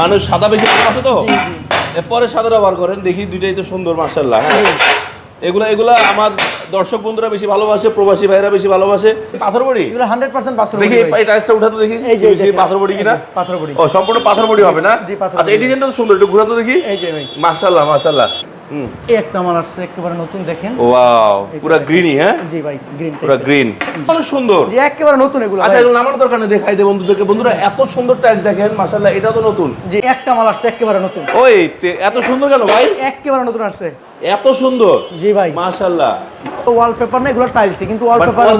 মানুষ সাদা বেশি ভালোবাসে তো? এরপরে সাদা ব্যবহার করেন দেখি দুইটাই তো সুন্দর মার্শাল্লাহ হ্যাঁ। এগুলা এগুলা আমার দর্শক বন্ধুরা বেশি ভালোবাসে প্রবাসী ভাইরা বেশি ভালোবাসে। পাথর বড়ি এগুলো হান্ড্রেড পার্সেন্ট পাথর দেখি। এই টাইলসটা উঠাতে দেখি এই যে, পাথর বড়ি কিনা পাথরবড়ি পাথর বড়ি। ও সম্পূর্ণ পাথর বড়ি হবে না? আচ্ছা এই ডিজাইনটা তো সুন্দর একটু ঘুরাতে দেখি। এই যে ভাই। মাশাআল্লাহ মাশাআল্লাহ। হুম এই একটা আমার আসছে একেবারে নতুন দেখেন। ওয়াও পুরো গ্রিনি হ্যাঁ? জি ভাই গ্রিন পুরো গ্রিন অনেক সুন্দর। জি একেবারে নতুন এগুলো আচ্ছা এগুলো আমার দরকার নেই দেখাই দে বন্ধুদেরকে। বন্ধুরা এত সুন্দর টাইলস দেখেন মাশাআল্লাহ এটা তো নতুন। জি একটা মাল আসছে একেবারে নতুন। ওই এত সুন্দর কেন ভাই? একেবারে নতুন আসছে। এত সুন্দর। জি ভাই। মাশাআল্লাহ। ওয়ালপেপার না এগুলো টাইলসই কিন্তু ওয়ালপেপার আর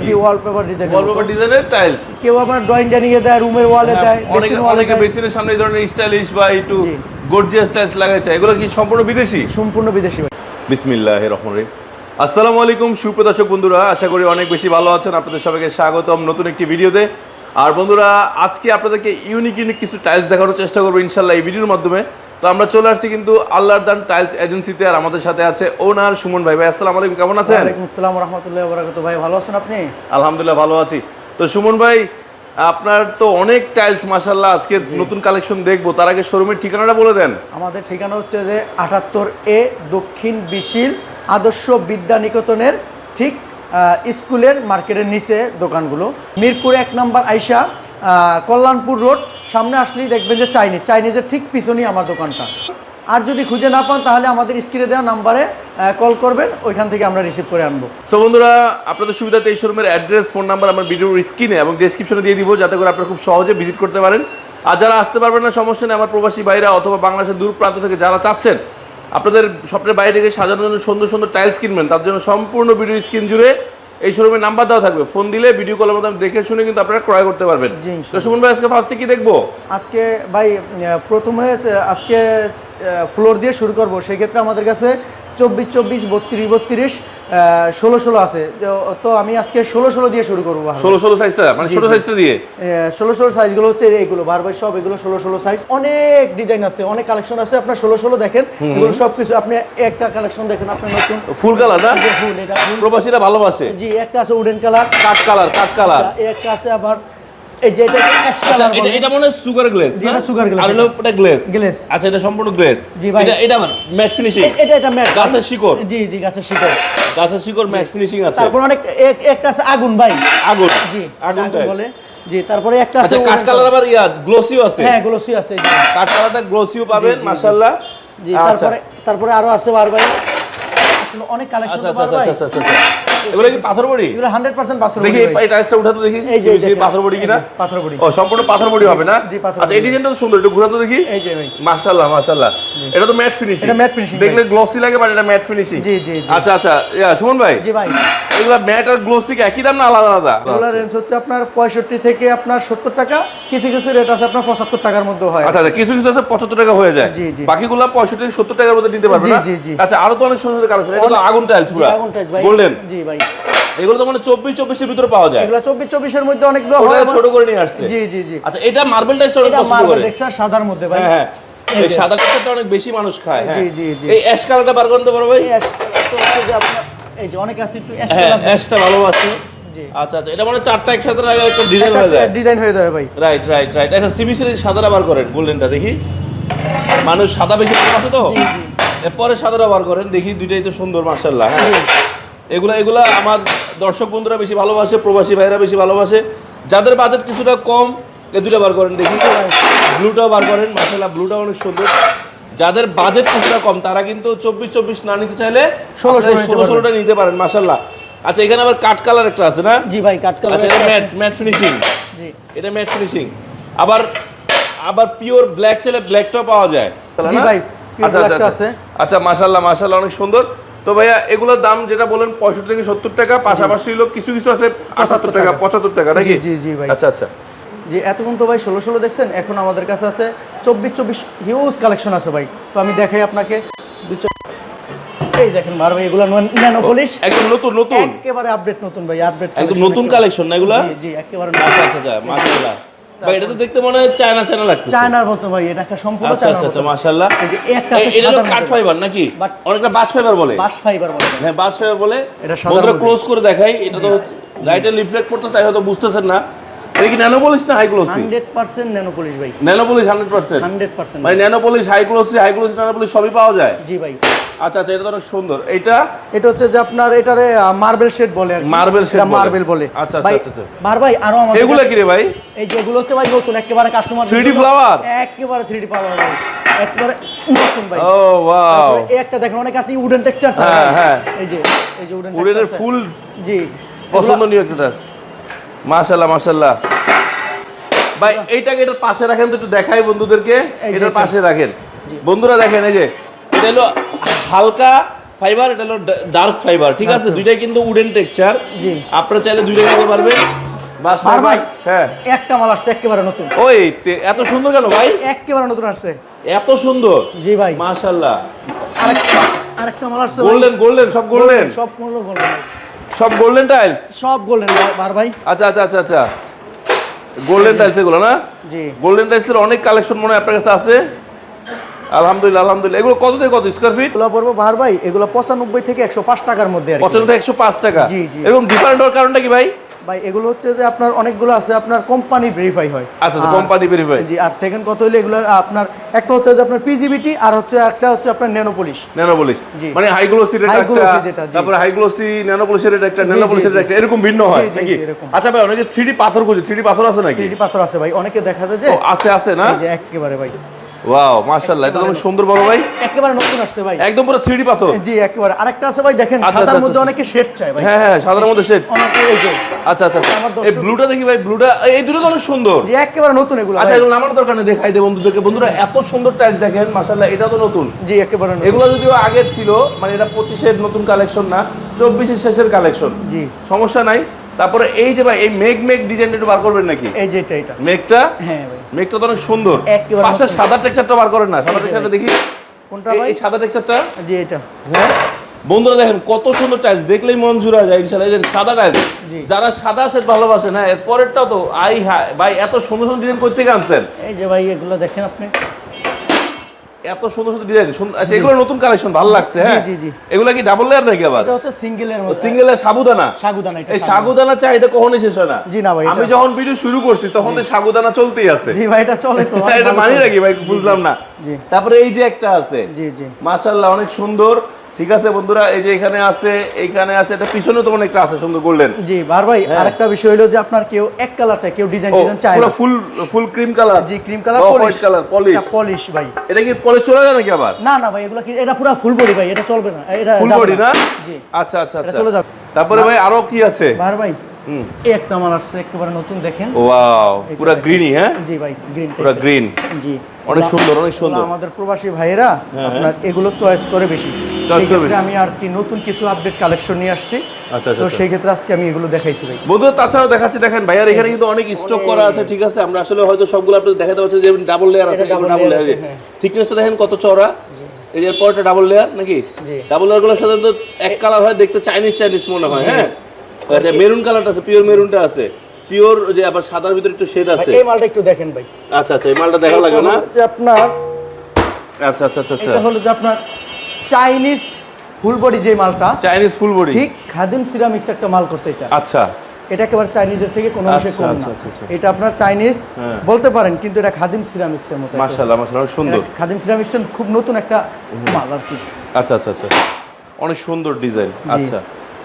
কি? জি ওয়ালপেপার ডিজাইন ওয়ালপেপার ডিজাইনের টাইলস কেউ আপনার ড্রয়িং ডাইনিং এ দেয় রুমের ওয়ালে দেয় অনেকে অনেকে বেসিনের সামনে এই ধরনের স্টাইলিশ বা একটু। গর্জিয়াস টাইলস লাগাইছে এগুলো কি সম্পূর্ণ বিদেশি? সম্পূর্ণ বিদেশি বিসমিল্লাহ রহমান রহিম। আসসালামু আলাইকুম সুপ্রদর্শক বন্ধুরা আশা করি অনেক বেশি ভালো আছেন। আপনাদের সবাইকে স্বাগতম নতুন একটি ভিডিওতে। আর বন্ধুরা আজকে আপনাদেরকে ইউনিক ইউনিক কিছু টাইলস দেখানোর চেষ্টা করব ইনশাল্লাহ এই ভিডিওর মাধ্যমে। তো আমরা চলে আসছি কিন্তু আল্লাহর দান টাইলস এজেন্সিতে আর আমাদের সাথে আছে ওনার সুমন ভাই। ভাই আসসালামু আলাইকুম কেমন আছেন? ওয়ালাইকুম আসসালাম রহমতুল্লাহ বরাকাত ভাই ভালো আছেন আপনি? আলহামদুলিল্লাহ ভালো আছি। তো সুমন ভাই আপনার তো অনেক টাইলস মাসাল্লাহ আজকে নতুন কালেকশন দেখব। তার আগে শোরুমের ঠিকানাটা বলে দেন। আমাদের ঠিকানা হচ্ছে যে আটাত্তর এ দক্ষিণ বিশিল আদর্শ বিদ্যা নিকেতনের ঠিক স্কুলের মার্কেটের নিচে দোকানগুলো। মিরপুর এক নম্বর আইসা কল্যাণপুর রোড। সামনে আসলেই দেখবেন যে চাইনিজ। চাইনিজের ঠিক পিছনেই আমার দোকানটা। আর যদি খুঁজে না পান, তাহলে আমাদের স্ক্রিনে দেওয়া নাম্বারে কল করবেন, ওইখান থেকে আমরা রিসিভ করে আনব। সো বন্ধুরা, আপনাদের সুবিধাতে এই শোরুমের অ্যাড্রেস ফোন নাম্বার আমার ভিডিওর স্ক্রিনে এবং ডেসক্রিপশনে দিয়ে দিব, যাতে করে আপনারা খুব সহজে ভিজিট করতে পারেন। আর যারা আসতে পারবেন না, সমস্যা নেই, আমার প্রবাসী বাইরা অথবা বাংলাদেশের দূর প্রান্ত থেকে যারা চাচ্ছেন, আপনাদের স্বপ্নের বাইরে থেকে সাজানোর জন্য সুন্দর সুন্দর টাইলস কিনবেন। তার জন্য সম্পূর্ণ ভিডিও স্ক্রিন জুড়ে এই শোরুমের নাম্বার দেওয়া থাকবে। ফোন দিলে ভিডিও কলের মাধ্যমে দেখে শুনে কিন্তু আপনারা ক্রয় করতে পারবেন। তো। সুমন ভাই আজকে ফার্স্টে কি দেখব? আজকে ভাই প্রথমে আজকে ফ্লোর দিয়ে শুরু করব। সেই ক্ষেত্রে আমাদের কাছে চব্বিশ চব্বিশ বত্রিশ বত্রিশ ষোলো ষোলো আছে। তো- আমি আজকে ষোলো ষোলো দিয়ে শুরু করব ষোলো ষোলো সাইজটা মানে জি, সাইজটা দিয়ে? ষোলো ষোলো সাইজগুলো হচ্ছে এইগুলো বার বাই সব এগুলো ষোলো ষোলো সাইজ অনেক ডিজাইন আছে অনেক কালেকশন আছে। আপনার ষোলো ষোলো দেখেন এগুলো সব কিছু আপনি একটা কালেকশন দেখেন আপনার নতুন। ফুল কালার না? প্রবাসীরা ভালোবাসে। জি একটা আছে উডেন কালার কাঠ কালার কাঠ কালার একটা আছে আবার এই যে এটা অ্যাশ কালার এটা এটা মনে হয় সুগার গ্লেজ জি, এটা sugar আর হলো এটা। Glaze Glaze। আচ্ছা এটা সম্পূর্ণ গ্লেজ জি, ভাই। এটা এটা ম্যাট ফিনিশিং এটা এটা ম্যাট গাছের শিকড়। জি জি গাছের শিকড়। গাছের শিকড় ম্যাট ফিনিশিং আছে। তারপর অনেক একটা আছে আগুন ভাই। আগুন। জি আগুন আগুন বলে। জি তারপরে একটা আছে কাঠ কালার আবার ইয়া গ্লোসিও আছে। হ্যাঁ গ্লোসি আছে জি। কাঠ কালারটা গ্লোসিও পাবেন জি, জি। মাশাআল্লাহ। জি আচ্ছা। তারপরে তারপরে আরও আছে বার ভাই অনেক কালেকশন আচ্ছা আচ্ছা আচ্ছা আচ্ছা আচ্ছা। এগুলো কি পাথর বড়ি? এগুলো 100% পাথর দেখি বড়ি। এই উঠাতে দেখি এই যে, এই পাথর বড়ি কিনা? পাথর বড়ি। ও সম্পূর্ণ পাথর বড়ি হবে না? জি, পাথর আচ্ছা এই ডিজাইনটা তো সুন্দর একটু ঘুরাতে দেখি। এই যে ভাই। মাশাআল্লাহ মাশাআল্লাহ। এটা তো ম্যাট ফিনিশিং এটা ম্যাট finishing, দেখলে গ্লসি লাগে বাট এটা ম্যাট ফিনিশিং জি, জি। আচ্ছা আচ্ছা সুমন ভাই। জি ভাই। এগুলো ম্যাট আর গ্লোসি একই দাম না আলাদা আলাদা? এগুলো রেঞ্জ হচ্ছে আপনার 65 থেকে আপনার 70 টাকা। কিছু কিছু রেট আছে আপনার 75 টাকার মধ্যে হয়। আচ্ছা আচ্ছা কিছু কিছু আছে পঁচাত্তর টাকা হয়ে যায়। জি, জি। বাকিগুলো পঁয়ষট্টি থেকে সত্তর টাকার মধ্যে নিতে পারবে জি, না? জি, জি। আচ্ছা আরও তো অনেক সুন্দর সুন্দর কালেকশন এটা তো আগুন টাইলস পুরো। আগুন টাইপ ভাই। গোল্ডেন জি ভাই। এগুলো তো মানে চব্বিশ চব্বিশের ভিতরে পাওয়া যায়। এগুলো 24 24 এর মধ্যে অনেকগুলো ছোট করে নিয়ে আসছে। জি জি জি। আচ্ছা এটা মার্বেল টাইলস মার্বেল টেক্সচার সাদার মধ্যে ভাই। হ্যাঁ হ্যাঁ। এই সাদা কালারটা অনেক বেশি মানুষ খায় হ্যাঁ। জি, জি, জি। এই অ্যাশ কালারটা বার করতে পারো ভাই। অ্যাশ কালার তো হচ্ছে যে আপনার এই যে অনেক আছে একটু হ্যাঁ অ্যাশটা আচ্ছা আচ্ছা এটা মানে চারটা একসাথে লাগে একটা ডিজাইন হয়ে যায়? ডিজাইন হয়ে যাবে ভাই। রাইট রাইট রাইট আচ্ছা সাদাটা বার করেন গোল্ডেনটা দেখি। মানুষ সাদা বেশি তো। এরপরে সাদাটা বার করেন দেখি দুইটাই তো সুন্দর মার্শাল্লাহ হ্যাঁ। এগুলা এগুলা আমার দর্শক বন্ধুরা বেশি ভালোবাসে প্রবাসী ভাইরা বেশি ভালোবাসে। যাদের বাজেট কিছুটা কম এ দুইটা বার করেন দেখি। ব্লুটাও বার করেন মার্শাল্লাহ ব্লুটাও অনেক সুন্দর। যাদের বাজেট কিছুটা কম তারা কিন্তু চব্বিশ চব্বিশ না নিতে চাইলে ষোলো ষোলো। ষোলোটা নিতে পারেন মার্শাল্লাহ আচ্ছা এখানে আবার কাঠ কালার একটা আছে না? জি ভাই কাট কালার আচ্ছা এটা ম্যাট ম্যাট ফিনিশিং জি। এটা ম্যাট ফিনিশিং আবার আবার পিওর ব্ল্যাক চাইলে ব্ল্যাকটাও পাওয়া যায়। জি ভাই, আচ্ছা, আচ্ছা, আচ্ছা। আছে। আচ্ছা মাশাল্লাহ মাশাল্লাহ অনেক সুন্দর। তো ভাইয়া এগুলোর দাম যেটা বলেন পঁয়ষট্টি থেকে সত্তর টাকা পাশাপাশি হলো কিছু কিছু আছে আটাত্তর টাকা। পঁচাত্তর টাকা নাকি? জি, জি, জি, ভাই। আচ্ছা আচ্ছা। জি এতক্ষণ তো ভাই ষোলো ষোলো দেখছেন এখন আমাদের কাছে আছে চব্বিশ চব্বিশ হিউজ কালেকশন আছে ভাই। তো আমি দেখাই আপনাকে। দু এই দেখেন মার ভাই এগুলো ন্যানো পলিশ একদম নতুন নতুন। একেবারে আপডেট নতুন ভাই আপডেট একদম নতুন কালেকশন না এগুলা? জি জি একেবারে আচ্ছা আচ্ছা আচ্ছা ভাই এটা তো দেখতে মনে হয় চায়না চায়না লাগতেছে। চায়নার মতো ভাই এটা একটা সম্পূর্ণ আচ্ছা আচ্ছা আচ্ছা একটা এটা হলো সাদার ফাইবার নাকি? অনেকটা বাঁশ ফাইবার বলে। বাস ফাইবার বলে। হ্যাঁ বাস ফাইবার বলে। এটা ক্লোজ করে দেখাই এটা তো লাইটে লিফলেক্ট করতে তাই হয়তো বুঝতেছেন না। এটা কি ন্যানো না হাই গ্লোসি হান্ড্রেড পার্সেন্ট ভাই। Nano polish hundred percent hundred percent. মানে nano polish high glossy high glossy nano polish সবই পাওয়া যায়? জি ভাই। আচ্ছা আচ্ছা এটা তো অনেক সুন্দর। এটা? এটা হচ্ছে যে আপনার এটারে মার্বেল শেড বলে আর কি। Marble shade এটা বলে। মার্বেল বলে। আচ্ছা, আচ্ছা, আচ্ছা, আচ্ছা। ভাই আরও আমাদের এগুলো কি রে ভাই? এই যে এগুলো হচ্ছে ভাই নতুন একেবারে কাস্টমার 3D flower? একেবারে 3D ফ্লাওয়ার ভাই। একেবারে নতুন ভাই। ও ওয়াও এই একটা দেখেন অনেক আছে উডেন টেক্সচার চায় হ্যাঁ, হ্যাঁ। এই যে এই যে উডেন উড়েনের ফুল জি। পছন্দনীয় একটা মাশাল্লাহ মাশাল্লাহ ভাই এইটাকে এটার পাশে রাখেন তো একটু দেখাই বন্ধুদেরকে। এটার পাশে রাখেন। বন্ধুরা দেখেন এই যে এটা হলো হালকা ফাইবার এটা হলো ডার্ক ফাইবার ঠিক আছে? আচ্ছা। দুইটাই কিন্তু উডেন টেক্সচার জি। আপনারা চাইলে দুইটা নিতে পারবেন। বাস ভাই হ্যাঁ। একটা মাল আসছে একেবারে নতুন। ওই এত সুন্দর কেন ভাই? একেবারে নতুন আসছে। এত সুন্দর। জি ভাই। মাশাল্লাহ আরেকটা আরেকটা মাল আসছে। গোল্ডেন গোল্ডেন সব গোল্ডেন সব গোল্ডেন সব গোল্ডেন টাইলস সব গোল্ডেন বার ভাই। আচ্ছা আচ্ছা আচ্ছা আচ্ছা। গোল্ডেন টাইলস এগুলো না? জি। গোল্ডেন টাইলসের অনেক কালেকশন মনে হয় আপনার কাছে আছে। আলহামদুলিল্লাহ আলহামদুলিল্লাহ। এগুলো কত থেকে কত স্কোয়ার ফিট এগুলো পড়ব বার ভাই এগুলো পঁচানব্বই থেকে একশো পাঁচ টাকার মধ্যে। পঁচানব্বই থেকে একশো পাঁচ টাকা। জি, জি। এরকম ডিফারেন্ট হওয়ার কারণটা কি ভাই? ভাই এগুলো হচ্ছে যে আপনার অনেকগুলো আছে আপনার কোম্পানি ভেরিফাই হয় আচ্ছা, আচ্ছা, আর- company verify। জি আর সেকেন্ড কত হইলে এগুলো আপনার একটা হচ্ছে যে আপনার পিজিবিটি আর হচ্ছে একটা হচ্ছে আপনার ন্যানোপলিশ ন্যানো পলিশ জি। মানে হাই গ্লোসি রেট একটা। তারপরে হাই গ্লোসি ন্যানো পলিশের রেট একটা জি, ন্যানো জি, পলিশের জি। একটা এরকম ভিন্ন হয় নাকি আচ্ছা ভাই অনেকে থ্রি পাথর খুঁজে থ্রি পাথর আছে নাকি থ্রিডি পাথর আছে ভাই অনেকে দেখা যায় যে আছে আছে না এই যে একেবারে ভাই ওয়াও মাশাআল্লাহ এটা তো অনেক সুন্দর বড় ভাই। একেবারে নতুন আসছে ভাই। একদম পুরো থ্রি পাথর। জি একেবারে। আরেকটা আছে ভাই দেখেন আচ্ছা, সাদার আচ্ছা, মধ্যে আচ্ছা। অনেকে শেড চায় ভাই। হ্যাঁ হ্যাঁ সাধারণ মধ্যে যে আচ্ছা আচ্ছা। এই ব্লুটা দেখি ভাই ব্লুটা এই দুটো তো অনেক সুন্দর। যে একেবারে নতুন এগুলো আচ্ছা এগুলো আমার দরকার নেই দেখাই দে বন্ধুদেরকে। বন্ধুরা এত সুন্দর টাইলস দেখেন মাশাআল্লাহ এটা তো নতুন। জি একেবারে নতুন। এগুলো যদিও আগে ছিল মানে এটা পঁচিশের নতুন কালেকশন না চব্বিশের শেষের কালেকশন জি। সমস্যা নাই। তারপরে এই যে ভাই এই মেঘ মেঘ ডিজাইনটা একটু বার করবেন নাকি? এই যে এটা এটা। মেঘটা? হ্যাঁ ভাই। মেঘটা তো অনেক সুন্দর। পাশে সাদা টেক্সচারটা বার করেন না সাদা টেক্সচারটা দেখি। কোনটা ভাই? এই সাদা টেক্সচারটা জি এটা। হ্যাঁ? বন্ধুরা দেখেন কত সুন্দর টাইলস দেখলেই মন জুড়া যায় ইনশাআল্লাহ। এই যে সাদা টাইলস যারা সাদা সেট ভালোবাসেন হ্যাঁ এর পরেরটাও তো আই ভাই এত সুন্দর সুন্দর ডিজাইন করতে আনছেন এই যে ভাই এগুলো দেখেন আপনি। এত সুন্দর সুন্দর ডিজাইন আচ্ছা এগুলো নতুন কালেকশন ভালো লাগছে হ্যাঁ? জি, জি। এগুলো কি ডাবল লেয়ার নাকি আবার? এটা হচ্ছে সিঙ্গেলের মধ্যে। সিঙ্গেলের সাবুদানা? সাবুদানা এটা এই সাবুদানা। চাহিদা কখনো শেষ হয় না। জি না ভাই, আমি যখন ভিডিও শুরু করছি তখন তো সাবুদানা চলতেই আছে। জি ভাই এটা চলে তো এটা মানি রাখি নাকি ভাই? বুঝলাম না। জি। তারপরে এই যে একটা আছে। জি জি। মাশাআল্লাহ অনেক সুন্দর। ঠিক আছে বন্ধুরা এই যে এখানে আছে এইখানে আছে এটা পিছনে তো একটা আছে সুন্দর গোল্ডেন জি বার ভাই হ্যাঁ। আরেকটা বিষয় হলো যে আপনার কেউ এক কালার চায় কেউ ডিজাইন ডিজাইন চায় পুরো ফুল ফুল ক্রিম কালার জি cream colour white colour polish polish ভাই। এটা কি পলিশ চলে যায় নাকি আবার? না না ভাই এগুলো কি এটা পুরো ফুল বডি ভাই এটা চলবে না এটা ফুল বডি না। জি। আচ্ছা আচ্ছা আচ্ছা। চলে যাবে। তারপরে ভাই আরও কি আছে? বার ভাই হুম। এই একটা আমার আসছে একেবারে নতুন দেখেন। ওয়াও পুরো। গ্রিনই হ্যাঁ? জি ভাই গ্রিন পুরো গ্রিন জি। অনেক সুন্দর, অনেক সুন্দর। আমাদের প্রবাসী ভাইয়েরা হ্যাঁ, আপনার এগুলো চয়েস করে বেশি। আমি আর কি নতুন কিছু আপডেট কালেকশন নিয়ে আসছি। আচ্ছা, আচ্ছা, তো আচ্ছা। সেই ক্ষেত্রে আজকে আমি এগুলো দেখাইছি ভাই। বন্ধুরা তাছাড়াও দেখাচ্ছি দেখেন ভাইয়ার এখানে কিন্তু অনেক স্টক করা আছে ঠিক আছে? আমরা আসলে হয়তো সবগুলো আপনাদের দেখাতে পারছি যে ডাবল লেয়ার আছে ডাবল লেয়ার হ্যাঁ। থিকনেসটা দেখেন কত চওড়া। এই যে পরটা ডাবল লেয়ার নাকি? ডাবল লেয়ারগুলোর সাথে তো এক কালার হয় দেখতে চাইনিজ চাইনিজ মনে হয় হ্যাঁ? আচ্ছা মেরুন কালারটা আছে পিওর মেরুনটা আছে। পিওর যে আবার সাদার ভিতরে একটু শেড আছে। এই মালটা একটু দেখেন ভাই। আচ্ছা আচ্ছা এই মালটা দেখা লাগে না? যে আপনার আচ্ছা আচ্ছা আচ্ছা আচ্ছা। এটা হলো যে আপনার চাইনিজ ফুল বডি যে মালটা চাইনিজ ফুল বডি ঠিক খাদিম সিরামিক্স একটা মাল করছে এটা। আচ্ছা। এটা একেবারে চাইনিজের থেকে কোনো অংশে আচ্ছা, কম না। আচ্ছা। এটা আপনার চাইনিজ হ্যাঁ। বলতে পারেন কিন্তু এটা খাদিম সিরামিক্সের মতো। মাশাআল্লাহ মাশাআল্লাহ সুন্দর। খাদিম সিরামিক্সের খুব নতুন একটা মাল আর কি। আচ্ছা আচ্ছা আচ্ছা। অনেক সুন্দর ডিজাইন। আচ্ছা।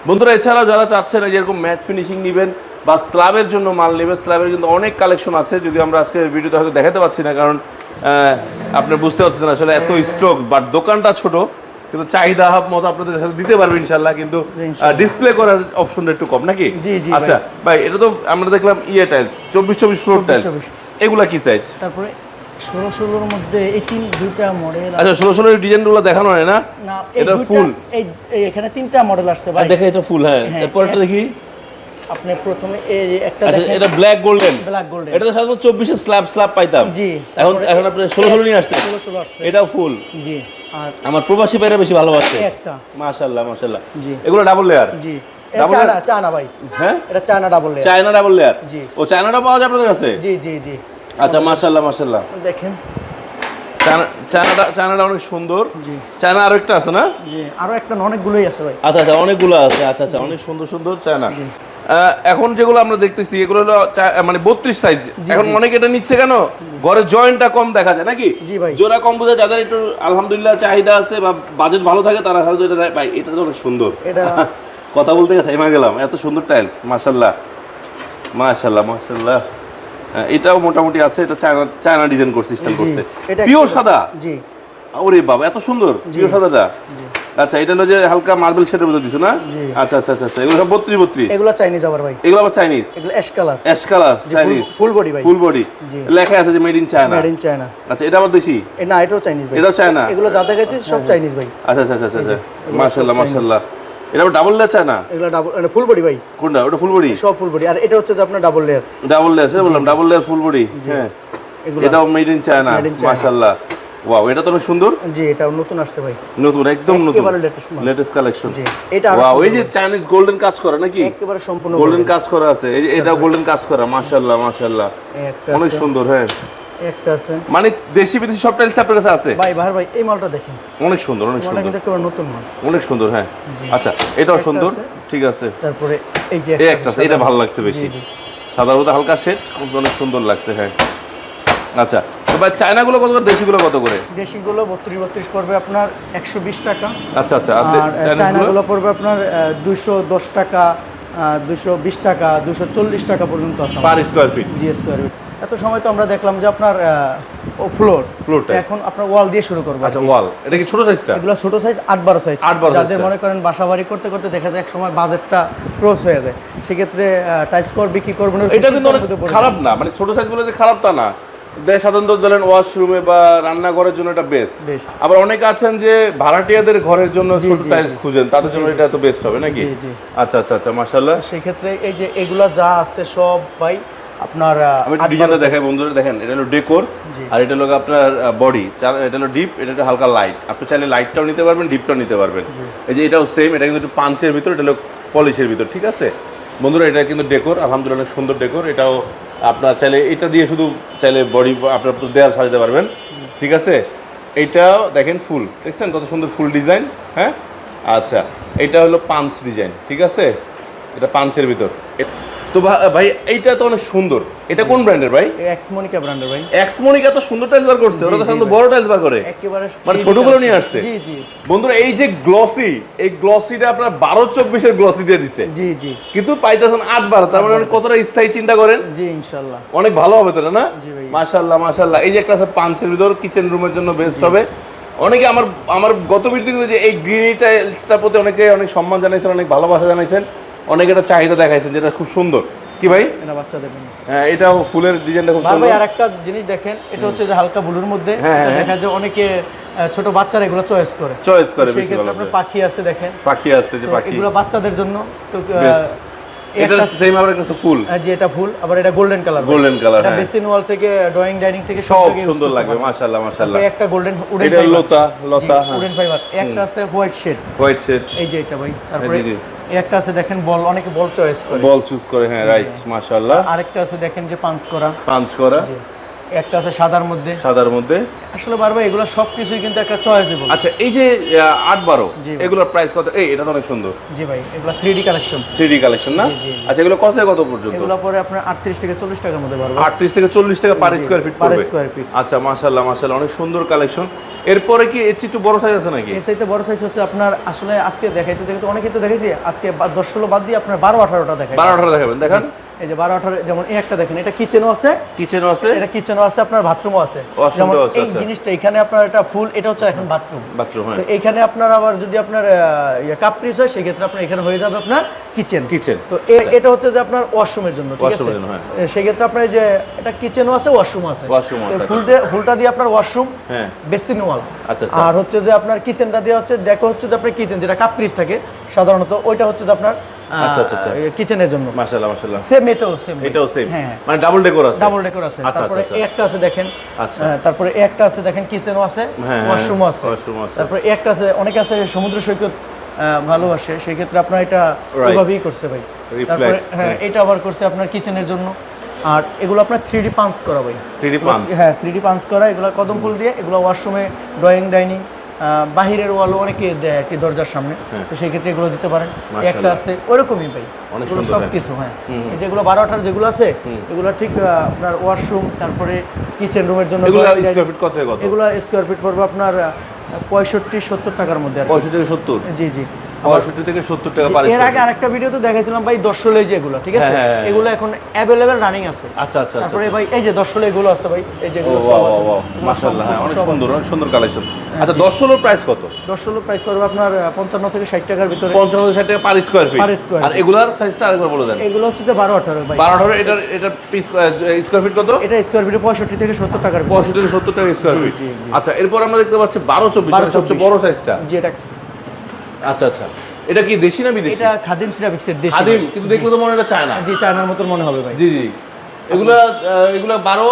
বন্ধুরা এছাড়াও যারা চাচ্ছেন এই যে এরকম ম্যাট ফিনিশিং নেবেন বা স্ল্যাবের জন্য মাল নেবেন স্ল্যাবের কিন্তু অনেক কালেকশন আছে যদি আমরা আজকে ভিডিওতে হয়তো দেখাতে পাচ্ছি না কারণ আহ, আপনি বুঝতে পারছেন আসলে এত স্টক বাট দোকানটা ছোট কিন্তু চাহিদা মতো আপনাদের সাথে দিতে পারবে ইনশাল্লাহ কিন্তু ডিসপ্লে করার অপশনটা একটু কম নাকি? জি, জি, আচ্ছা ভাই। এটা তো আমরা দেখলাম ইয়ে টাইলস চব্বিশ চব্বিশ ফ্লোর টাইলস এগুলা কি সাইজ তারপরে ষোলো ষোলোর মধ্যে এই তিন দুইটা মডেল আচ্ছা ষোলো ষোলো ডিজাইনগুলো দেখানো হয় না? না এটা ফুল এই এখানে তিনটা মডেল আসছে ভাই। দেখে এটা ফুল হ্যাঁ। হ্যাঁ, এরপরটা। দেখি। আপনি প্রথমে এই একটা আচ্ছা এটা ব্ল্যাক গোল্ডেন ব্ল্যাক গোল্ডেন এটা সাধারণত চব্বিশে স্ল্যাব স্ল্যাব পাইতাম। জি, এখন এখন আপনি ষোলো ষোলো নিয়ে আসছেন। ষোলো ষোলো আসছে। এটাও ফুল জি আর আমার প্রবাসী ভাইরা বেশি ভালোবাসে। একটা। মাশাল্লাহ মাশাল্লাহ জি। এগুলো ডাবল লেয়ার জি। চায়না চায়না ভাই। হ্যাঁ? এটা China double layer China double layer জি। ও চায়নাটা পাওয়া যায় আপনাদের কাছে? জি জি জি। আচ্ছা মাশাল্লাহ মাশাল্লাহ দেখেন। চায়না চায়নাটা চায়নাটা অনেক সুন্দর। জি। চায়না আরও একটা আছে না? জি আরও একটা অনেকগুলোই আছে ভাই। আচ্ছা আচ্ছা অনেকগুলো আছে আচ্ছা আচ্ছা অনেক সুন্দর সুন্দর চায়না। এখন যেগুলো আমরা দেখতেছি এগুলো হলো মানে বত্রিশ সাইজ এখন। অনেকে এটা নিচ্ছে কেন? ঘরের জয়েন্টটা কম দেখা যায় নাকি? জি ভাই। জোড়া কম বোঝায় যাদের একটু আলহামদুলিল্লাহ চাহিদা আছে বা বাজেট ভালো থাকে তারা হয়তো এটা ভাই এটা তো অনেক সুন্দর। এটা কথা বলতে গিয়ে থেমে গেলাম। এত সুন্দর টাইলস মাশাল্লাহ মাশাল্লাহ মাশাল্লাহ এটাও মোটামুটি আছে এটা চায়না চায়না ডিজাইন করছে সিস্টেম করছে। পিওর সাদা? জি। ওরে বাবা এত সুন্দর পিওর সাদাটা? আচ্ছা এটা হলো যে হালকা মার্বেল শেডের মধ্যে দিছে না? আচ্ছা আচ্ছা আচ্ছা আচ্ছা এগুলো সব বত্রিশ বত্রিশ? এগুলো চাইনিজ আবার ভাই। এগুলো আবার চাইনিজ এগুলো ash colour ash colour Chinese full body ভাই। Full body. লেখা আছে যে made in China made in China আচ্ছা এটা আবার দেশি? না এটাও চাইনিজ ভাই। এটাও চায়না এগুলো যা দেখাচ্ছে সব চাইনিজ ভাই। আচ্ছা আচ্ছা আচ্ছা আচ্ছা। মাশাআল্লাহ মাশাআল্লাহ। এটা ডাবল লেয়ার চায়না এগুলো ডাবল মানে ফুল বডি ভাই। কোনটা? ওটা ফুল বডি সব ফুল বডি আর এটা হচ্ছে যে আপনার ডাবল লেয়ার ডাবল লেয়ার সে বললাম ডাবল লেয়ার ফুল বডি হ্যাঁ। এটাও মেড ইন চায়না। মাশাআল্লাহ। ওয়াও এটা তো অনেক সুন্দর। জি এটা নতুন আসছে ভাই। নতুন একদম নতুন। একেবারে latest মাল। লেটেস্ট কালেকশন জি এটা ওয়াও এই যে চাইনিজ গোল্ডেন কাজ করা নাকি? একেবারে সম্পূর্ণ গোল্ডেন কাজ করা আছে। এই যে এটা গোল্ডেন কাজ করা মাশাআল্লাহ মাশাআল্লাহ। অনেক সুন্দর হ্যাঁ। একটা আছে। মানে দেশি বিদেশি সব টাইলস আপনার কাছে আছে? ভাই বাহার ভাই এই মালটা দেখেন। অনেক সুন্দর অনেক সুন্দর কিন্তু একেবারে নতুন মাল। অনেক সুন্দর হ্যাঁ। আচ্ছা এটাও সুন্দর ঠিক আছে। তারপরে এই যে একটা আছে, এটা ভালো লাগছে বেশি। সাধারণত হালকা শেড অনেক সুন্দর লাগছে হ্যাঁ। আচ্ছা ভাই চায়নাগুলো কত করে দেশিগুলো কত করে? দেশিগুলো বত্রিশ বত্রিশ পড়বে আপনার একশো বিশ টাকা। আচ্ছা আচ্ছা চায়নাগুলো পড়বে আপনার দুশো দশ টাকা দুশো বিশ টাকা দুশো চল্লিশ টাকা পর্যন্ত আছে পার স্কোয়ার ফিট জি স্কোয়ার ফিট এত সময় তো আমরা দেখলাম যে আপনার ও ফ্লোর Floor এখন আপনার ওয়াল দিয়ে শুরু করব আচ্ছা ওয়াল এটা কি ছোট সাইজটা এগুলো ছোট সাইজ আট বারো সাইজ আট বারো যাদের মনে করেন বাসা বাড়ি করতে করতে দেখা যায় এক সময় বাজেটটা ক্রস হয়ে যায়। সেক্ষেত্রে টাইস করবে কি করবে না এটা কিন্তু অনেক খারাপ না। মানে ছোট সাইজ বলে যে খারাপ তা না। দে- সাধারণত ধরেন ওয়াশরুমে বা রান্নাঘরের জন্য এটা বেস্ট বেস্ট আবার অনেকে আছেন যে ভাড়াটিয়াদের ঘরের জন্য ছোট টাইলস খুঁজেন তাদের জন্য এটা তো বেস্ট হবে নাকি? জি, জি। আচ্ছা আচ্ছা আচ্ছা মাশাআল্লাহ। সেক্ষেত্রে এই যে এগুলো যা আছে সব ভাই আপনার আমি ডিজাইনটা দেখাই বন্ধুরা দেখেন এটা হলো ডেকোর আর এটা হলো আপনার বডি এটা হলো ডিপ এটা হলো হালকা লাইট আপনি চাইলে লাইটটাও নিতে পারবেন ডিপটাও নিতে পারবেন। এই যে এটাও সেম এটা কিন্তু একটু পাঞ্চের ভিতর এটা হলো পলিশের ভিতর ঠিক আছে? বন্ধুরা এটা কিন্তু ডেকোর আলহামদুলিল্লাহ অনেক সুন্দর ডেকোর এটাও আপনার চাইলে এটা দিয়ে শুধু চাইলে বডি আপনার দেয়াল সাজাতে পারবেন ঠিক আছে? এইটাও দেখেন ফুল দেখছেন কত সুন্দর ফুল ডিজাইন হ্যাঁ? আচ্ছা এটা হলো পাঞ্চ ডিজাইন ঠিক আছে? এটা পাঞ্চের ভিতর। তো ভাই এইটা তো অনেক সুন্দর। এটা কোন ব্র্যান্ডের ভাই? এক্সমনিকা ব্র্যান্ডের ভাই। এক্সমনিক এত সুন্দর টাইলস বার করছে ওরা তো সাধারণত বড় টাইলস বার করে। একেবারে মানে 3D ছোটগুলো নিয়ে আসছে? জি জি। বন্ধুরা এই যে গ্লসি এই গ্লসিটা আপনার বারো চব্বিশের গ্লসি দিয়ে দিছে। জি জি। কিন্তু পাইতেছেন আট বারো তার মানে কতটা স্থায়ী চিন্তা করেন? জি ইনশাল্লাহ। অনেক ভালো হবে তো না? জি ভাই। মাশাল্লাহ মাশাল্লাহ। এই যে একটা আছে পাঞ্চের ভিতর কিচেন রুমের জন্য বেস্ট হবে। অনেকে আমার আমার গত ভিডিওতে যে এই গ্রিনি টাইলসটার প্রতি অনেকে অনেক সম্মান জানাইছেন অনেক ভালোবাসা জানাইছেন। অনেকে এটা চাহিদা দেখাইছেন যেটা খুব সুন্দর। কি ভাই? এটা বাচ্চাদের জন্য। হ্যাঁ এটা ফুলের ডিজাইনটা খুব সুন্দর। ভাই আরেকটা আর একটা জিনিস দেখেন এটা হচ্ছে যে হালকা ব্লুর মধ্যে। হ্যাঁ, হ্যাঁ। দেখা যায় অনেকে ছোট বাচ্চারা এগুলো চয়েস করে। চয়েস করে সেই ক্ষেত্রে আপনার পাখি আছে দেখেন। পাখি আছে যে পাখি। এগুলো বাচ্চাদের জন্য। তো। এটা সেম আবার একটা ফুল। যে এটা ফুল আবার এটা গোল্ডেন কালার গোল্ডেন কালার এটা হ্যাঁ। বেসিন ওয়াল থেকে ড্রয়িং ডাইনিং থেকে সব সুন্দর লাগবে। মাশাআল্লাহ মাশাআল্লাহ। একটা গোল্ডেন উডেন এটা লতা লতা হ্যাঁ। উডেন ফাইবার একটা আছে হোয়াইট শেড হোয়াইট শেড এই যে এটা ভাই তারপরে জি, জি। একটা আছে দেখেন বল অনেকে বল চয়েস করে। বল চুজ করে হ্যাঁ রাইট মাশাআল্লাহ। আরেকটা আছে দেখেন যে পাঞ্চ করা। পাঞ্চ করা। জি। একটা আছে সাদার মধ্যে। সাদার মধ্যে। আসলে বারবার এগুলো সবকিছুই কিন্তু একটা চয়েসেবল আচ্ছা এই যে আট বারো। এগুলোর প্রাইস কত? এই এটা তো অনেক সুন্দর। জি ভাই এগুলো three D collection three D collection না। আচ্ছা এগুলো কত কত পর্যন্ত? এগুলো পরে আপনার আটত্রিশ থেকে চল্লিশ টাকার মধ্যে পারব আটত্রিশ থেকে চল্লিশ টাকা পার স্কোয়ার ফিট পড়বে। square feet। আচ্ছা মাশাআল্লাহ মাশাআল্লাহ অনেক সুন্দর কালেকশন এরপরে কি এর একটু বড় সাইজ আছে নাকি? এর চাইতে বড় সাইজ হচ্ছে আপনার আসলে আজকে দেখাইতে দেখাইতে অনেকেই তো দেখেছি আজকে দশ ষোলো বাদ দিয়ে আপনার বারো আঠারোটা দেখাই। বারো আঠারো দেখাবেন দেখান। এই যে বারো আঠারো যেমন এই একটা দেখেন এটা কিচেনও আছে। কিচেনও আছে? এটা কিচেনও আছে আপনার বাথরুমও আছে। যেমন এই আচ্ছা। জিনিসটা এখানে আপনার এটা ফুল এটা হচ্ছে এখন বাথরুম বাথরুম হ্যাঁ। তো এইখানে আপনার আবার যদি আপনার কাপড়িস হয় সেক্ষেত্রে আপনার এখানে হয়ে যাবে আপনার কিচেন কিচেন তো এটা হচ্ছে যে আপনার ওয়াশরুমের জন্য ঠিক আছে? হ্যাঁ। সেক্ষেত্রে আপনার এই যে এটা কিচেনও আছে ওয়াশরুম আছে। আচ্ছা। ফুল দিয়ে ফুলটা দিয়ে আপনার ওয়াশরুম হ্যাঁ। বেসিন ওয়াল আচ্ছা, আচ্ছা। আর হচ্ছে যে আপনার কিচেনটা দিয়ে হচ্ছে দেখো হচ্ছে যে আপনার কিচেন যেটা কাপড়িস থাকে সাধারণত ওইটা হচ্ছে যে আপনার আচ্ছা, আচ্ছা, আচ্ছা। কিচেনের জন্য। মাশাআল্লাহ মাশাআল্লাহ। সেম এটাও সেম এটাও সেম হ্যাঁ মানে ডাবল ডেকোর আছে। ডাবল ডেকোর আছে। আচ্ছা, তারপরে আচ্ছা, একটা আছে দেখেন আচ্ছা। হ্যাঁ, তারপরে একটা আছে দেখেন কিচেনও আছে হ্যাঁ, ওয়াশরুমও আছে। আছে। তারপরে একটা আছে অনেকে আছে সমুদ্র সৈকত ভালোবাসে সেই ক্ষেত্রে আপনার এটা. ওইভাবেই করছে ভাই। তারপরে হ্যাঁ। হ্যাঁ। এটা আবার করছে আপনার কিচেনের জন্য। আর এগুলো আপনার থ্রি ডি পাঞ্চ করা ভাই। 3D punch। হ্যাঁ থ্রি ডি পাঞ্চ করা এগুলো কদম ফুল দিয়ে এগুলো ওয়াশরুমে ড্রয়িং ডাইনিং বাহিরের ওয়ালও অনেকে দেয় আর কি দরজার সামনে। হ্যাঁ। তো সেই ক্ষেত্রে এগুলো দিতে পারেন। একটা আছে ওরকমই ভাই। এগুলো সব হ্যাঁ। কিছু হ্যাঁ। যেগুলো এই যেগুলো বারোটার যেগুলো আছে এগুলো ঠিক আপনার ওয়াশরুম তারপরে কিচেন রুমের জন্য এগুলো স্কোয়ার ফিট পড়বে আপনার পঁয়ষট্টি সত্তর টাকার মধ্যে পঁয়ষট্টি সত্তর? জি জি। পঁয়ষট্টি থেকে সত্তর টাকা পার এর আগে আরেকটা ভিডিওতে দেখাইছিলাম ভাই দর্শলে যেগুলো ঠিক আছে? হ্যাঁ, হ্যাঁ, হ্যাঁ। এগুলো এখন অ্যাভেলেবেল রানিং আছে। আচ্ছা আচ্ছা আচ্ছা তারপরে ভাই এই যে দর্শলে এগুলো আছে ভাই এই ও যেগুলো সব আছে। মাশাআল্লাহ হ্যাঁ অনেক সুন্দর অনেক সুন্দর কালেকশন আচ্ছা দশ ষোলোর প্রাইস কত? দর্শলের প্রাইস পড়বে আপনার পঞ্চান্ন থেকে ষাট টাকার ভিতরে। পঞ্চান্ন ষাট টাকা পার স্কোয়ার ফিট আর। এগুলার সাইজটা আরেকবার বলে দেন। এগুলো হচ্ছে যে বারো আঠারো ভাই। বারো আঠারো এটার এটার পিস স্কোয়ার ফিট কত? এটা স্কোয়ার ফিটে পঁয়ষট্টি থেকে সত্তর টাকার পঁয়ষট্টি থেকে সত্তর টাকা স্কোয়ার ফিট। আচ্ছা এরপর আমরা দেখতে পাচ্ছি বারো চব্বিশ 12 মানে সবচেয়ে 24 বড় সাইজটা জি এটা আচ্ছা আচ্ছা। এটা কি দেশি না বিদেশি? এটা খাদিম সিরামিক্সের দেশি খাদিম কিন্তু দেখলে তো মনে হয় এটা চায় জি চায়নার মতন মনে হবে ভাই। জি জি। এগুলা এগুলা বারো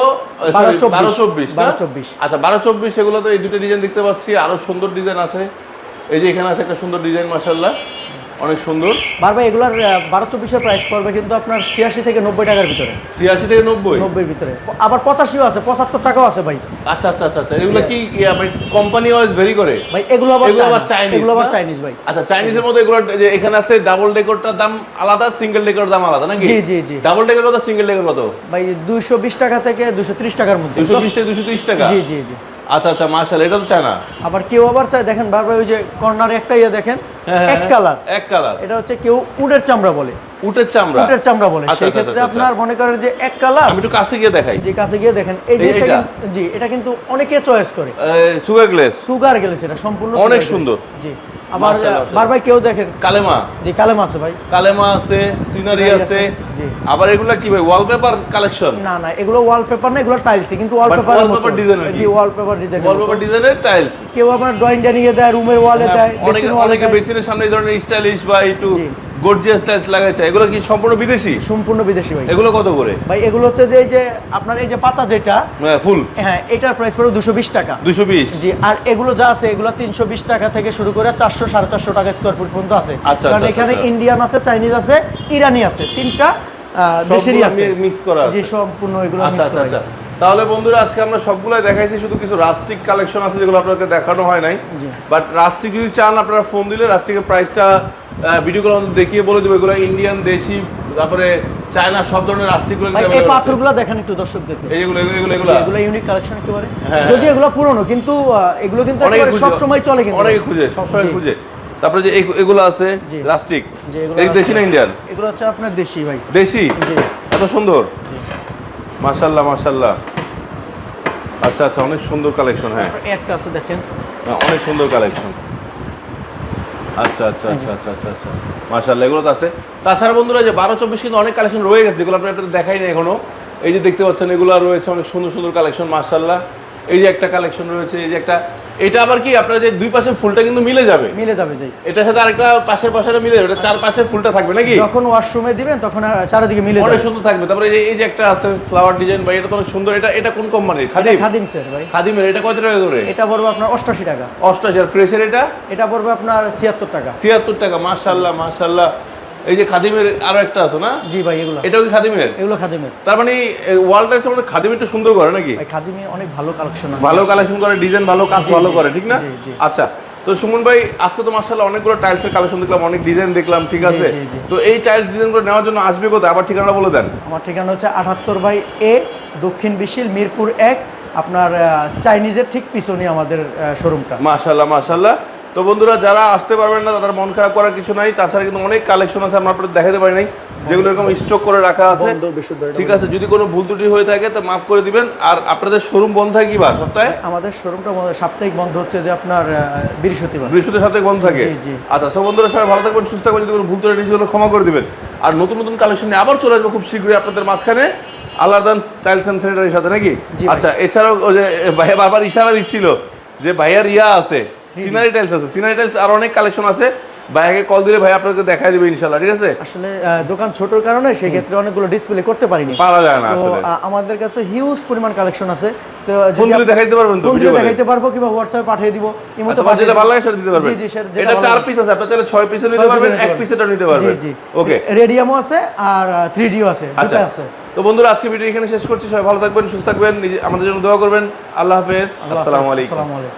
বারো চব্বিশ। বারো চব্বিশ বারো চব্বিশ। আচ্ছা বারো চব্বিশ এগুলো তো এই দুটো ডিজাইন দেখতে পাচ্ছি। আরও সুন্দর ডিজাইন আছে। এই যে এখানে আছে একটা সুন্দর ডিজাইন মাসাল্লাহ অনেক সুন্দর। বার ভাই এগুলার বারো চব্বিশের প্রাইস পড়বে কিন্তু আপনার ছিয়াশি থেকে নব্বই টাকার ভিতরে। ছিয়াশি থেকে নব্বই? নব্বইয়ের ভিতরে। আবার পঁচাশিও আছে পঁচাত্তর টাকাও আছে ভাই। আচ্ছা আচ্ছা আচ্ছা আচ্ছা। এগুলো কি কোম্পানি ওয়াইজ ভেরি করে? ভাই এগুলো আবার এগুলো আবার চাইনিজ এগুলো আবার চাইনিজ ভাই। আচ্ছা চাইনিজের মধ্যে এগুলো যে এখানে আছে ডাবল ডেকোরটার দাম আলাদা সিঙ্গেল ডেকোর দাম আলাদা নাকি? জি, জি, জি। ডাবল ডেকোর কত সিঙ্গেল ডেকোর কত? ভাই দুইশো বিশ টাকা থেকে দুশো ত্রিশ টাকার মধ্যে। দুশো বিশ থেকে দুশো ত্রিশ টাকা? জি জি জি। আচ্ছা আচ্ছা মার্শাল এটা তো চায় না আবার কেউ আবার চায় দেখেন বারবার ওই যে কর্নার একটা ইয়ে দেখেন হ্যাঁ, এক কালার। এক কালার। এটা হচ্ছে কেউ উটের চামড়া বলে। উটের চামড়া? উটের চামড়া বলে। আচ্ছা, সেই আচ্ছা, ক্ষেত্রে আচ্ছা, আপনার মনে করেন যে এক কালার। আমি একটু কাছে গিয়ে দেখাই। যে কাছে গিয়ে দেখেন এই এই- জিনিসটা জি এটা কিন্তু অনেকে চয়েস করে। সুগার গ্লেস সুগার গ্লেস এটা সম্পূর্ণ অনেক সুন্দর। জি। আবার বার ভাই কেউ দেখেন। কালেমা। যে কালেমা আছে ভাই। কালেমা আছে সিনারি আছে। জি। আবার এগুলা কি ভাই ওয়ালপেপার কালেকশন না না এগুলো ওয়ালপেপার না এগুলো টাইলস কিন্তু ওয়ালপেপার ওয়ালপেপার ডিজাইন? জি ওয়ালপেপার ডিজাইন ওয়ালপেপার ডিজাইনের টাইলস কেউ আপনার ড্রয়িং ডাইনিং এ দেয় রুমের ওয়ালে দেয় হ্যাঁ, অনেকে অনেকে বেসিনের সামনে এই ধরনের স্টাইলিশ বা একটু জি। গর্জিয়াস টাইলস লাগাইছে এগুলো কি সম্পূর্ণ বিদেশি? সম্পূর্ণ বিদেশি ভাই। এগুলো কত করে? ভাই এগুলো হচ্ছে যে এই যে আপনার এই যে পাতা যেটা হ্যাঁ, ফুল। হ্যাঁ এটার প্রাইস পড়বে দুশো বিশ টাকা। দুশো বিশ? জি আর এগুলো যা আছে এগুলো তিনশো বিশ টাকা থেকে শুরু করে চারশো সাড়ে চারশো টাকা স্কোয়ার ফুট পর্যন্ত আছে। আচ্ছা, কারণ আচ্ছা, এখানে আচ্ছা। ইন্ডিয়ান আছে চাইনিজ আছে ইরানি আছে তিনটা দেশেরই আছে। মিক্স করা জি সম্পূর্ণ এগুলো আচ্ছা আচ্ছা আচ্ছা। তাহলে বন্ধুরা আজকে আমরা সবগুলাই দেখাইছি শুধু কিছু রাস্টিক কালেকশন আছে যেগুলো আপনাদের দেখানো হয় নাই। বাট রাস্টিক যদি চান আপনারা ফোন দিলে রাস্টিকের প্রাইসটা ভিডিও কল দেখিয়ে বলে দেবো। এগুলো ইন্ডিয়ান দেশি তারপরে চায়না সব ধরনের রাস্টিকগুলো এই পাথরগুলো দেখেন একটু দর্শকদের এই যেগুলো এগুলো এগুলো এগুলো। এগুলো ইউনিক কালেকশন একেবারে। হ্যাঁ। যদি এগুলো পুরনো কিন্তু এগুলো কিন্তু সব সময় চলে কিন্তু। অনেকে খুঁজে সবসময় জি। খুঁজে। তারপরে যে এগুলো আছে রাস্টিক এই দেশি না ইন্ডিয়ান এগুলো হচ্ছে আপনার দেশি ভাই। দেশি? এত সুন্দর। মাশাল্লাহ মাশাল্লাহ আচ্ছা আচ্ছা অনেক সুন্দর কালেকশন হ্যাঁ। একটা আছে দেখেন। হ্যাঁ, অনেক সুন্দর কালেকশন। আচ্ছা আচ্ছা আচ্ছা আচ্ছা আচ্ছা আচ্ছা। মাশাল্লাহ এগুলো তো আছে। তাছাড়া বন্ধুরা যে বারো চব্বিশ কিন্তু অনেক কালেকশন রয়ে গেছে যেগুলো আপনার আপনাদের দেখাই না এখনও এই যে দেখতে পাচ্ছেন এগুলো রয়েছে অনেক সুন্দর সুন্দর কালেকশন মাশাল্লাহ এই যে একটা কালেকশন রয়েছে এই যে একটা এটা আবার কি আপনার যে দুই পাশে ফুলটা কিন্তু মিলে যাবে? মিলে যাবে যাই এটার সাথে আরেকটা পাশের পাশে মিলে যাবে এটা চার পাশে ফুলটা থাকবে নাকি? যখন ওয়াশরুমে দিবেন তখন চারিদিকে মিলে যাবে। অনেক সুন্দর থাকবে। তারপরে এই যে- এই যে একটা আছে ফ্লাওয়ার ডিজাইন বা এটা তো অনেক সুন্দর। এটা এটা কোন কোম্পানির খাদিম? খাদিম স্যার ভাই। খাদিমের এটা কত টাকা করে? এটা পড়বে আপনার অষ্টাশি টাকা। অষ্টাশি আর ফ্রেশের এটা? এটা পড়বে আপনার ছিয়াত্তর টাকা। ছিয়াত্তর টাকা মাশাল্লাহ মাশাল্লাহ এই যে খাদিমের আরও একটা আছে না? জি ভাই এগুলো। এটাও কি খাদিমের? এগুলো খাদিমের। তার মানে ওয়ার্ল্ড টাইস মানে খাদিম একটু সুন্দর করে নাকি? খাদিমে অনেক ভালো কালেকশন ভালো কালেকশন করে ডিজাইন ভালো কাজ ভালো করে ঠিক না। আচ্ছা তো সুমন ভাই আজকে তো মার্শাল্লাহ অনেকগুলো টাইলসের কালেকশন দেখলাম অনেক ডিজাইন দেখলাম ঠিক আছে। তো এই টাইলস ডিজাইনগুলো নেওয়ার জন্য আসবে কোথায়? আবার ঠিকানা বলে দেন। আমার ঠিকানা হচ্ছে আটাত্তর বাই এ দক্ষিণ বিশিল মিরপুর এক আপনার চাইনিজের ঠিক পিছনে আমাদের শোরুমটা মাশাল্লাহ মাশাল্লাহ তো বন্ধুরা যারা আসতে পারবেন না তাদের মন খারাপ করার কিছু নাই। তাছাড়া কিন্তু অনেক কালেকশন আছে আমরা আপনাদের দেখাতে পারি নাই যেগুলো এরকম স্টক করে রাখা আছে। ঠিক আছে যদি কোনো ভুল ত্রুটি হয়ে থাকে তো মাফ করে দিবেন। আর আপনাদের শোরুম বন্ধ থাকে কি বার? সপ্তাহে? আমাদের শোরুমটা সাপ্তাহিক বন্ধ হচ্ছে যে আপনার বৃহস্পতিবার। বৃহস্পতি সাথে বন্ধ থাকে। আচ্ছা সব বন্ধুরা সবাই ভালো থাকবেন সুস্থ থাকবেন যদি কোনো ভুল ত্রুটি নিজেগুলো ক্ষমা করে দিবেন। আর নতুন নতুন কালেকশন নিয়ে আবার চলে আসব খুব শীঘ্রই আপনাদের মাঝখানে। আলাদান টাইলস স্যানিটারির সাথে নাকি? আচ্ছা এছাড়াও যে ভাইয়া বারবার ইশারা দিচ্ছিল যে ভাইয়ার ইয়া আছে। সিনারি টাইলস আছে। সিনারি টাইলস আর অনেক কালেকশন আছে। ভাইয়াকে কল দিলে ভাই আপনাকে দেখাই দিবে ইনশাল্লাহ ঠিক আছে? আসলে দোকান ছোটর কারণে সেই ক্ষেত্রে অনেকগুলো ডিসপ্লে করতে পারিনি। পারা যায় না আসলে। আমাদের কাছে হিউজ পরিমাণ কালেকশন আছে। তো ফোন যদি আপ- দেখাইতে পারবেন তো ভিডিও দেখাইতে পারব কিংবা হোয়াটসঅ্যাপে পাঠিয়ে দিব। ইমোতে তোমার যেটা ভালো লাগে সেটা দিতে পারবেন। জি জি সেটা যেটা এটা চার পিস আছে আপনার চাইলে ছয় পিসে নিতে পারবেন এক নিতে পিসেটা নিতে পারবেন। জি জি। ওকে রেডিয়ামও আছে আর থ্রি ডিও আছে। আচ্ছা। দুটো আছে। তো বন্ধুরা আজকে ভিডিও এখানে শেষ করছি। সবাই ভালো থাকবেন সুস্থ থাকবেন আমাদের জন্য দোয়া করবেন। আল্লাহ হাফেজ। আল্লাহ হাফেজ, আসসালামু আলাইকুম। আসসালামু আলাইকুম।